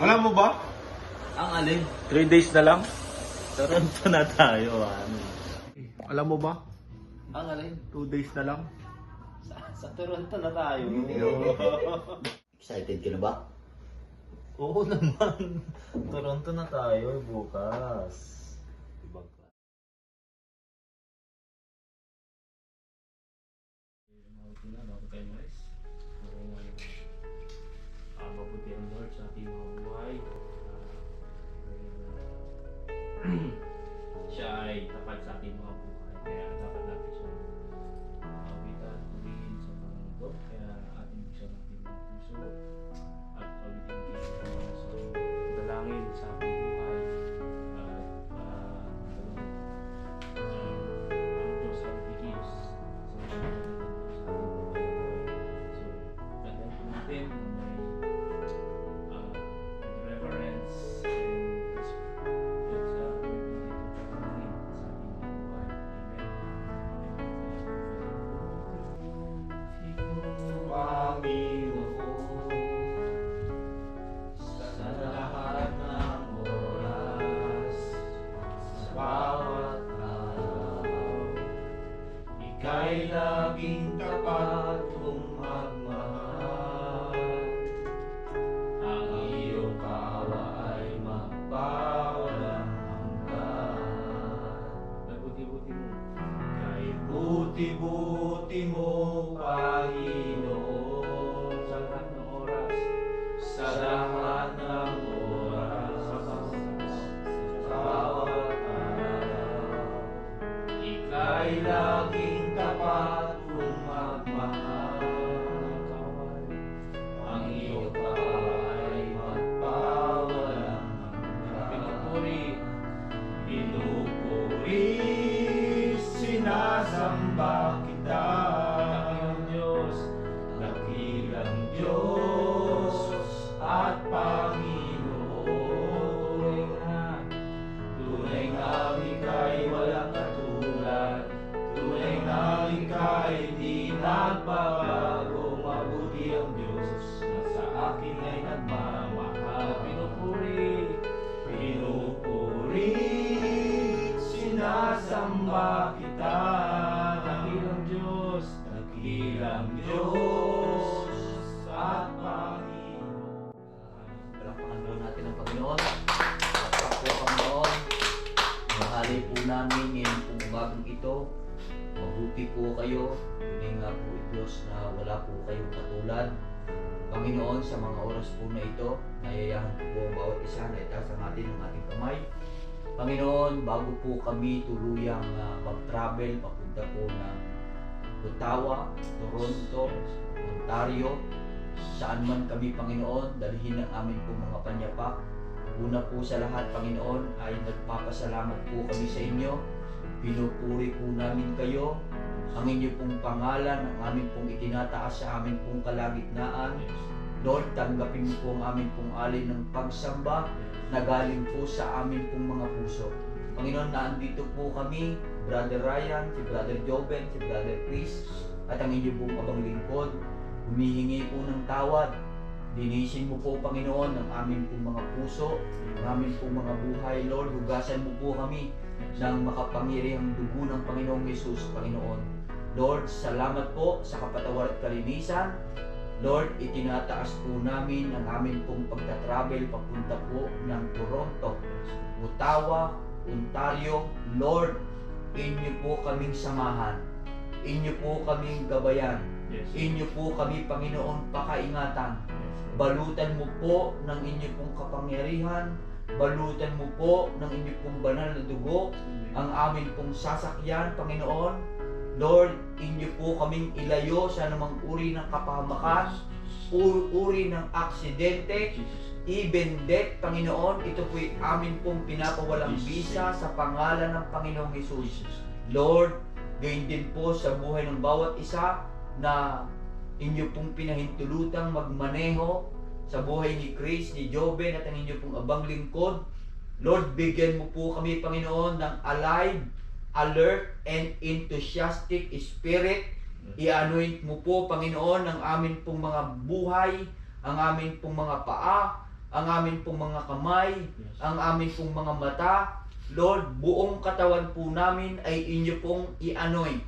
Alam mo ba? Ang alin? 3 days na lang. Toronto na tayo, ano. Alam mo ba? Ang alin? 2 days na lang. Sa, sa Toronto na tayo. Excited ka na ba? Oo naman. Toronto na tayo bukas. Nayayahan ko po ang bawat isa na itaas ang atin ng ating kamay. Panginoon, bago po kami tuluyang ah, mag-travel papunta po ng Ottawa, Toronto, Ontario, saan man kami, Panginoon, dalhin ang amin po mga panyapak. Una po sa lahat, Panginoon, ay nagpapasalamat po kami sa inyo. Pinupuri po namin kayo. Ang inyo pong pangalan, ang amin pong itinataas sa amin pong kalagitnaan. Lord, tanggapin mo po ang amin pong alay ng pagsamba na galing po sa amin pong mga puso. Panginoon, naandito po kami, Brother Ryan, si Brother Joven, si Brother Chris, at ang inyo pong abang lingkod. Humihingi po ng tawad. Linisin mo po, Panginoon, ang amin pong mga puso, ang amin pong mga buhay, Lord. Hugasan mo po kami ng makapangyarihang dugo ng Panginoong Yesus, Panginoon. Lord, salamat po sa kapatawar at kalinisan. Lord, itinataas po namin ang amin pong pagta-travel papunta po ng Toronto, Ottawa, Ontario. Lord, inyo po kaming samahan. Inyo po kaming gabayan. Yes. Inyo po kami, Panginoon, pakaingatan. Balutan mo po ng inyo pong kapangyarihan. Balutan mo po ng inyo pong banal na dugo. Ang amin pong sasakyan, Panginoon. Lord, inyo po kaming ilayo sa anumang uri ng kapahamakan, uri ng aksidente, even death, Panginoon. Ito po'y amin pong pinapawalang bisa sa pangalan ng Panginoong Yesus. Lord, gayon din po sa buhay ng bawat isa na inyo pong pinahintulutang magmaneho sa buhay ni Chris, ni Joben at ang inyo pong abang lingkod. Lord, bigyan mo po kami, Panginoon, ng alive, alert, and enthusiastic spirit. I-anoint mo po, Panginoon, ang amin pong mga buhay, ang amin pong mga paa, ang amin pong mga kamay, ang amin pong mga mata. Lord, buong katawan po namin ay inyo pong ianoy.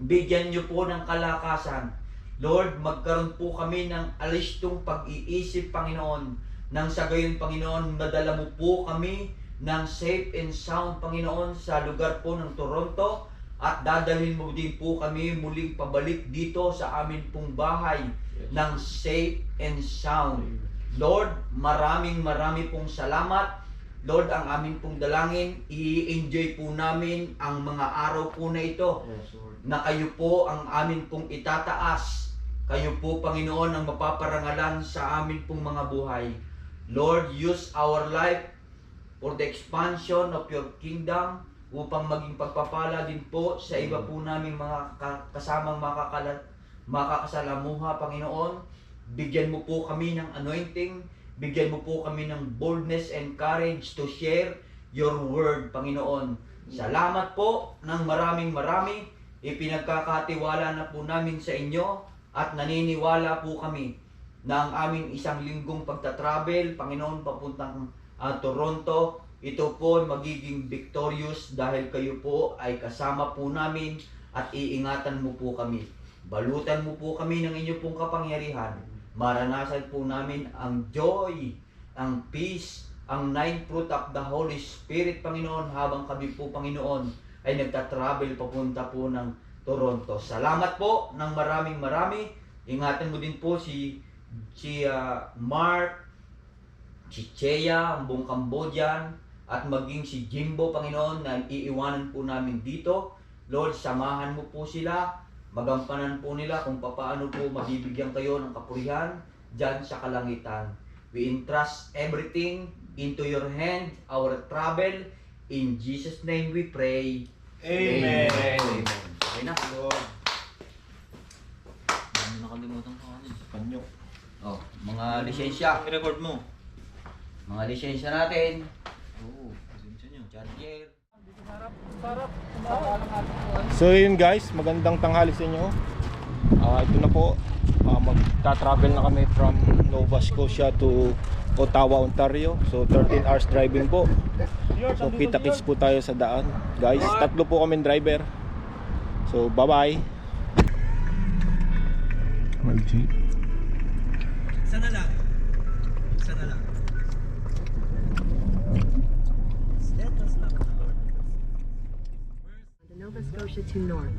Bigyan niyo po ng kalakasan. Lord, magkaroon po kami ng alistong pag-iisip, Panginoon. Nang sa gayon, Panginoon, madala mo po kami ng safe and sound, Panginoon, sa lugar po ng Toronto. At dadalhin mo din po kami muling pabalik dito sa amin pong bahay ng safe and sound. Lord, maraming marami pong salamat. Lord, ang aming pong dalangin, i-enjoy po namin ang mga araw po na ito Yes, Lord. na kayo po ang amin pong itataas. Kayo po, Panginoon, ang mapaparangalan sa amin pong mga buhay. Lord, use our life for the expansion of your kingdom upang maging pagpapala din po sa iba po naming mga ka- kasamang makakala, makakasalamuha, Panginoon. Bigyan mo po kami ng anointing, bigyan mo po kami ng boldness and courage to share your word, Panginoon. Salamat po ng maraming marami. Ipinagkakatiwala na po namin sa inyo at naniniwala po kami na ang aming isang linggong pagta-travel, Panginoon, papuntang ah, Toronto, ito po magiging victorious dahil kayo po ay kasama po namin at iingatan mo po kami. Balutan mo po kami ng inyong pong kapangyarihan. Maranasan po namin ang joy, ang peace, ang nine fruit of the Holy Spirit, Panginoon, habang kami po, Panginoon, ay nagta-travel papunta po ng Toronto. Salamat po ng maraming marami. Ingatan mo din po si si ah, Mark, si Chea, ang buong Cambodian, at maging si Jimbo, Panginoon, na iiwanan po namin dito. Lord, samahan mo po sila. Magampanan po nila kung paano po mabibigyan kayo ng kapurihan dyan sa kalangitan. We entrust everything into your hand, our travel. In Jesus' name we pray. Amen. Amen. Okay na. Lord. Ano nakalimutan ko ano? Panyo. Oh, mga lisensya. I-record mo. Mga lisensya natin. Oo, pasensya nyo. Charger. So yun guys, magandang tanghali sa inyo. Ah, ito na po. Ah, magta-travel na kami from Nova Scotia to Ottawa, Ontario. So 13 hours driving po. So kita-kits po tayo sa daan. Guys, tatlo po kami driver. So bye-bye. The Nova Scotia to North.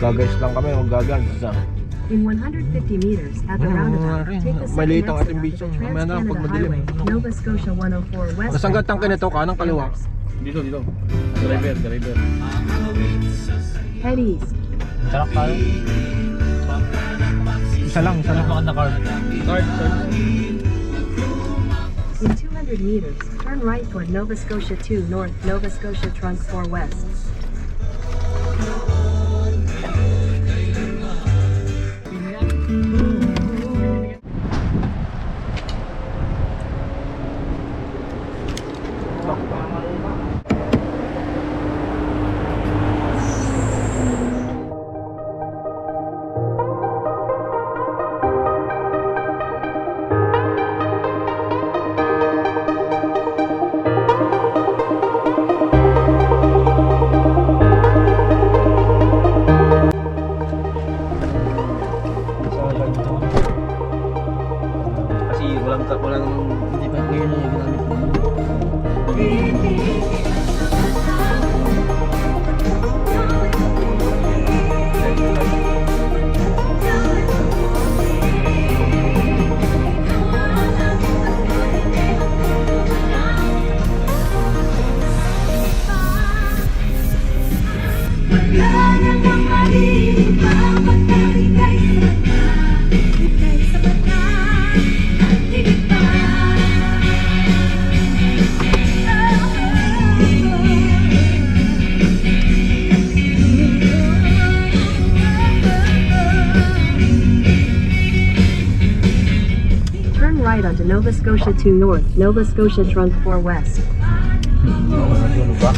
Gagayos lang kami, magagas. In 150 meters at the roundabout, take the second liit ang exit ating Mamaya na, pag Trans-Canada madilim. Highway, Nova Scotia 104 West. Nasaan ka tangke nito? Kanang kaliwa? Dito, dito. Driver, driver. Head east. Sarap tayo. Isa lang, isa lang. Baka card. Card, card. In 200 meters, turn right toward Nova Scotia 2 North, Nova Scotia Trunk 4 West. Walang walang hindi pa ngayon na right onto Nova Scotia 2 North, Nova Scotia Trunk 4 West. Ano ba?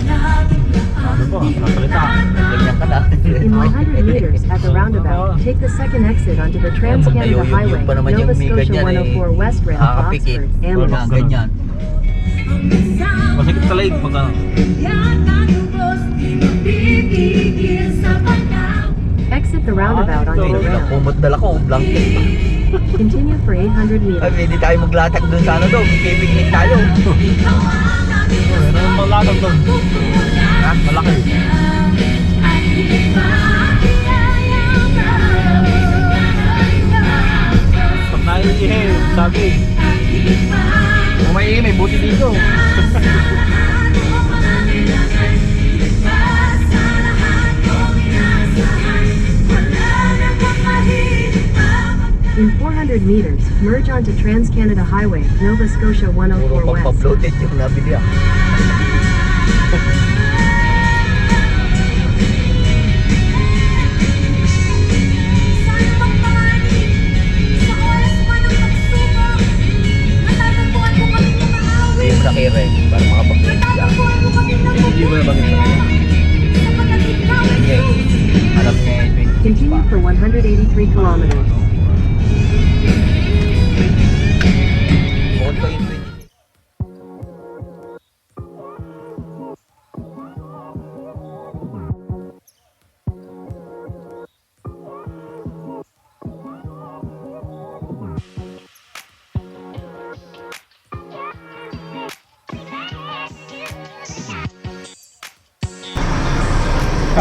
Ano po? Nasalita. Ganyan ka na. In 100 meters at the roundabout, take the second exit onto the Trans-Canada Highway, yun pa naman yung Nova Scotia eh. 104 West Rail to Oxford, Amherst. ganyan. Masikip sa leg pag ano. Exit the roundabout onto the Hindi lang ramp. kumot dala ko, blanket pa. Continue for 800 Ay, meters. hindi tayo maglatag dun sa ano daw, pipiknik tayo. Ano yung malatag doon? Ha? Malaki. Pag naiihi, sabi. Kung may may buti dito. In 400 meters, merge onto Trans-Canada Highway, Nova Scotia Puro 104 West.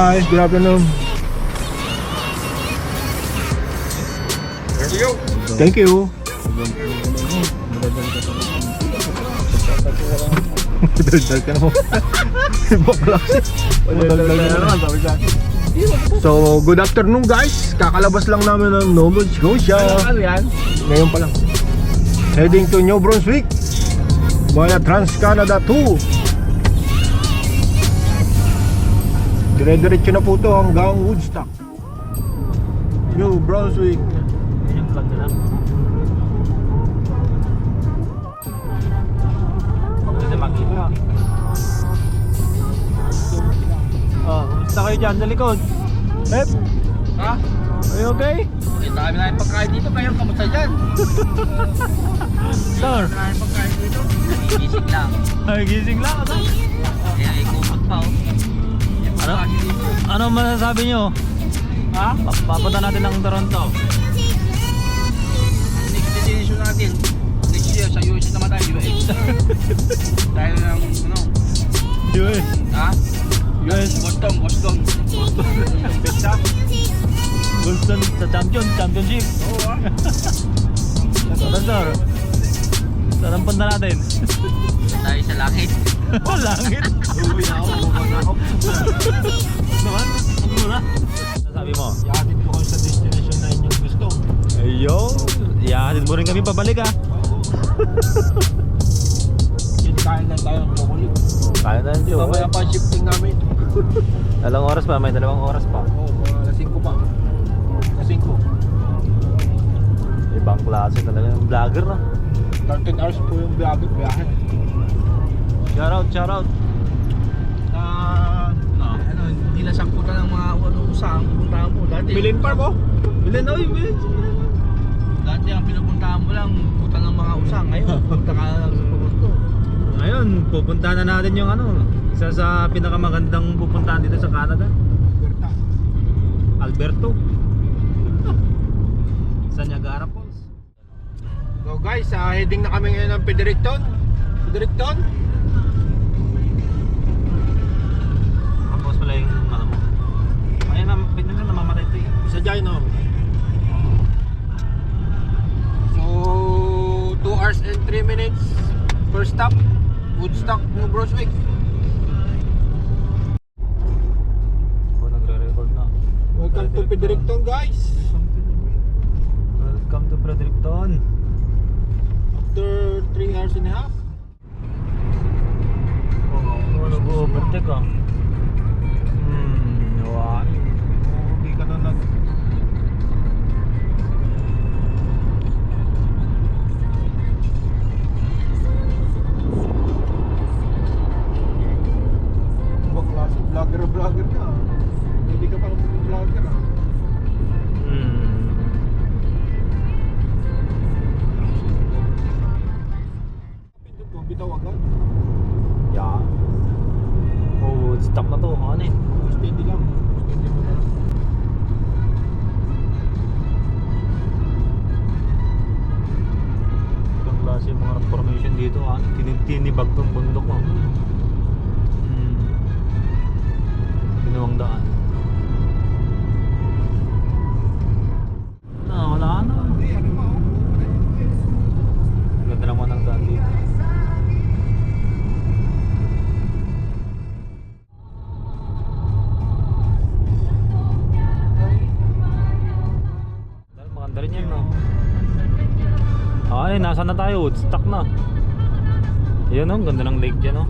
Hi, good afternoon. Thank you. Daldal ka na mo. Bakla kasi. Daldal ka naman, sabi sa akin. So, good afternoon guys. Kakalabas lang namin ng Nova Scotia. Ano yan? Ngayon pa lang. Heading to New Brunswick via Trans-Canada 2. Dire-diretso na po to hanggang Woodstock. New Brunswick. Yung na. Oh, kumusta kayo dyan sa likod? Pep? Ha? Are you okay? Ang dami na yung pagkain dito, kayo kamusta dyan? Sir? Dami pagkain dito. Iisip lang. Ay, gising lang. Ano? Kaya ikumot pa oh. Ano? Ano masasabi nyo? Ha? Pa- Papunta natin ng Toronto. Next destination natin. Next year sa US naman tayo, US. Dahil ng ano, US. ha? US. Boston, Boston. Besta. Wilson sa champion, championship. Oo ah. Sir? Saan ang punta natin? Tayo sa langit. Langit. Uwi na ako, bumaba na ako. Naman? Ano sabi mo? Iatid ko kayo sa destination na inyong gusto. Ayun. Iyahatid mo rin kami pabalik ah. Hindi kaya lang tayo ng kukulit. Kaya na hindi. Mamaya pa shifting namin. Dalawang oras pa, may dalawang oras pa. Oo, oh, alas 5 pa. Alas 5. Ibang klase talaga ng vlogger na. 13 hours po yung biyahe. biyahe. Shout out, shout out. Ah, Ano, hindi na sangkutan ng mga ano usang pupuntahan mo. Dati, Bilin pa mo? Bilhin na, bilhin. dati ang pinupuntahan mo lang, pupunta ng mga usang. Ngayon, punta ka lang sa Toronto. Ngayon, pupunta na natin yung ano, isa sa pinakamagandang pupuntahan dito sa Canada. Berta. Alberto. sa Niagara Falls. So guys, ah, heading na kami ngayon ng Pedericton. Pedericton? Sa Gino. So, 2 hours and 3 minutes. First stop, Woodstock, New Brunswick. Nagre-record na. Welcome to Pedericton guys. Welcome to Fredericton. After 3 hours and a half. Oh, nag-overtake ah. Ay, nasa na tayo? Woodstock na. Ayan, oh, ganda ng lake dyan, oh.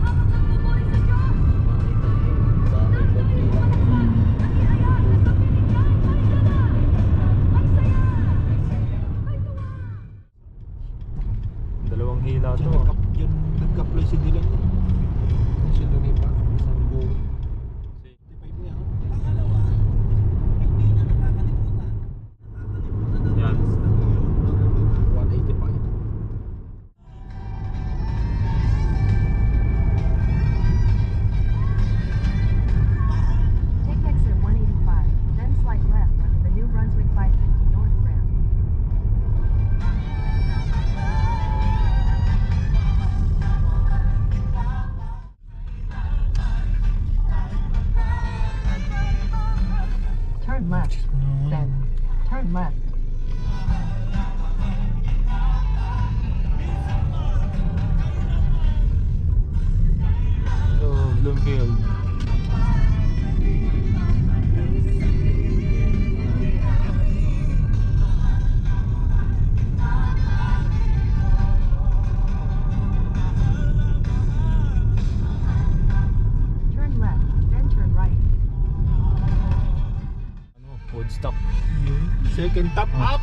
Second top up.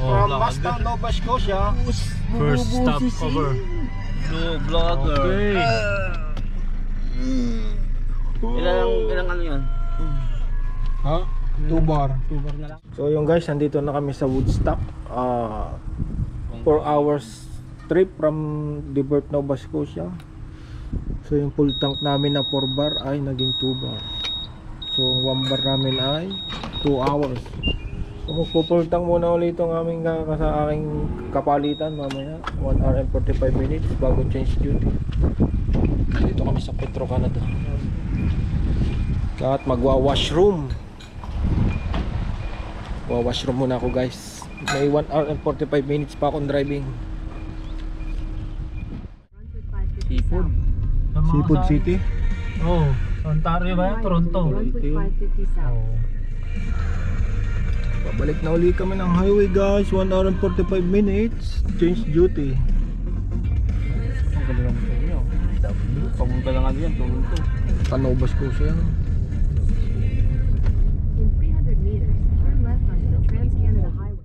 Oh, From vlogger. Boston, Nova Scotia. First stop over. No vlogger. Okay. Ilang, ilang ano yun? Ha? Two bar. Two bar na lang. So yung guys, nandito na kami sa Woodstock. Ah, 4 hours trip from Debert, Nova Scotia. So yung full tank namin na 4 bar ay naging 2 bar. So ang 1 bar namin ay 2 hours. Tank muna ulit itong aming ka sa aking kapalitan mamaya. 1 hour and 45 minutes bago change duty. Dito kami sa Petro Canada. At magwa-washroom. Wa-washroom muna ako guys. May 1 hour and 45 minutes pa akong driving. Brunswick 550 Seafood. Seafood City. Oh, Ontario ba yan? Toronto. onto Brunswick 550 south. Oh. Pabalik na uli kami ng highway guys. 1 hour and 45 minutes. Change duty. Ang galing naman sa inyo. Pamunta lang ano yan, Toronto. Panobas ko siya. In 300 meters, turn left onto the Trans-Canada Highway.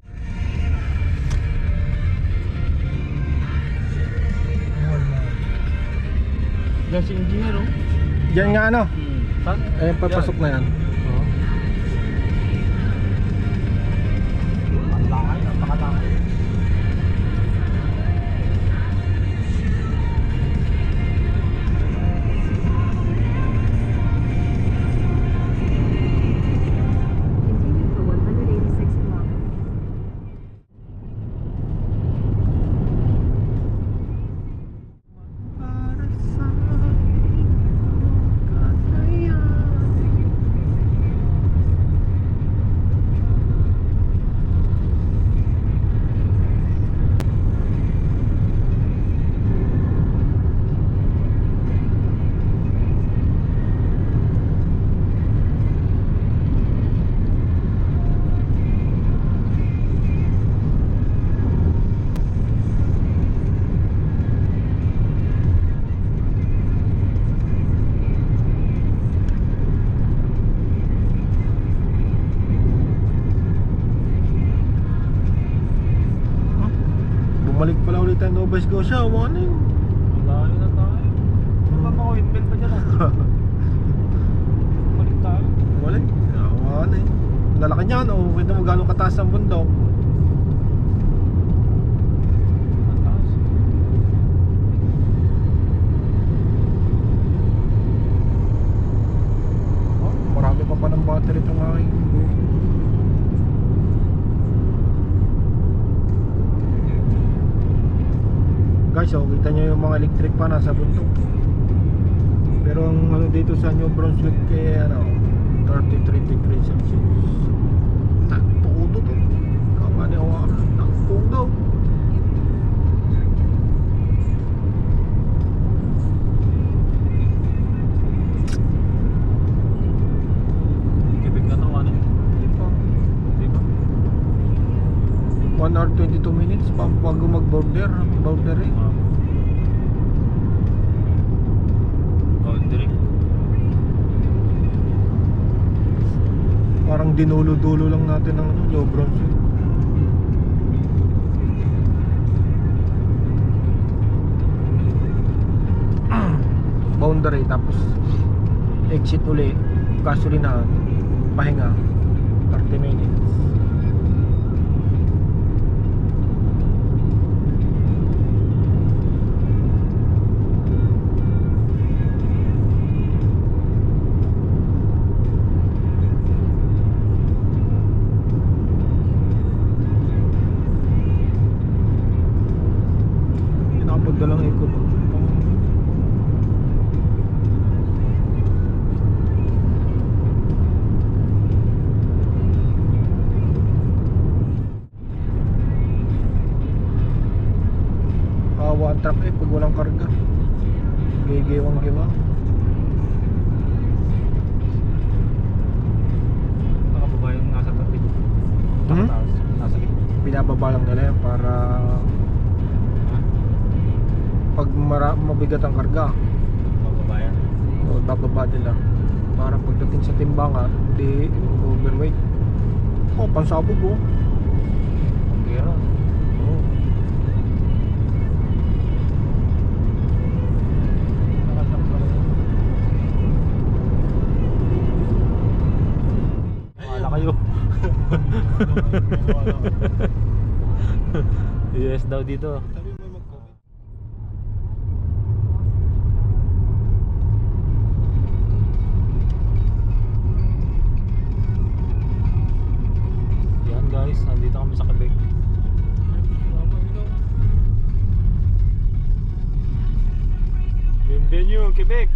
Yan si engineer, oh. Diyan nga ano. Saan? Ayun papasok na yan. Tayo Nova Scotia. Morning. Malayo na tayo. Ano ba mga windmill pa dyan, ah? Balik tayo. Bumalik. Awan eh. Lalaki niyan. Oh, kita mo gano'ng kataas ang bundok. Ang taas. Guys, so kita nyo yung mga electric pa nasa bundok. Pero ang ano dito sa New Brunswick kay ano 33 degrees Celsius. Takpudo to. Kamani awa. Takpudo. 1 hour 22 minutes pa bago mag-border. Border eh. Ah. Boundary. Parang dinulo-dulo lang natin ng New Brunswick. Boundary tapos exit uli gasolinahan pahinga 30 minutes ang truck eh pag walang karga Gigiwang giwa Nakababa yung nasa tabi. Hmm? Taas. Nasa gitna. Binababa lang nila yan para? Pag mara- mabigat ang karga Mababa yan. o bababa nila para pagdating sa timbangan di overweight oh pansabog oh Ang gera. US daw dito. Yan guys, nandito kami sa Quebec. Bienvenue, Quebec!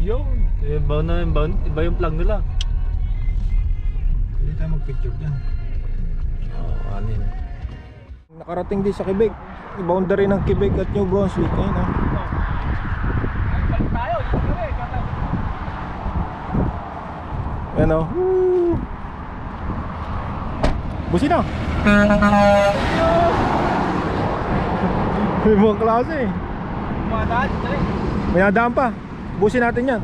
Yun! Eh, iba na, iba, iba yung plug nila. Hindi tayo magpicture dyan Oh, ano yun? nakarating din sa Quebec boundary ng Quebec at New Brunswick ayun oh Ayan o. Busi na. Ibang klase. May nadaan pa. Busin natin yan.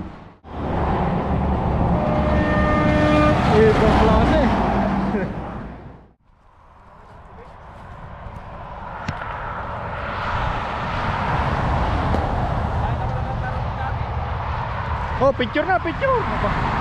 Ibang klase. Oh, picture na, picture.